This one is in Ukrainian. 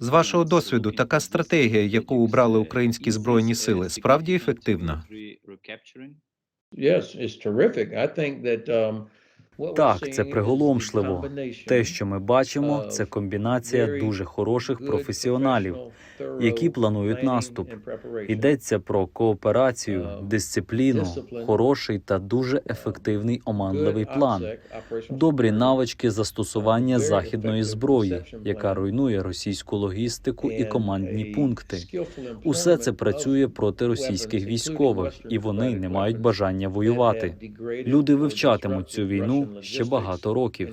З вашого досвіду, така стратегія, яку обрали українські збройні сили, справді ефективна? Так, це приголомшливо. Те, що ми бачимо, це комбінація дуже хороших професіоналів. які планують наступ. Йдеться про кооперацію, Uh, дисципліну, хороший та дуже ефективний оманливий план, добрі навички застосування західної зброї, яка руйнує російську логістику і командні пункти. Усе це працює проти російських військових, і вони не мають бажання воювати. Люди вивчатимуть цю війну ще багато років.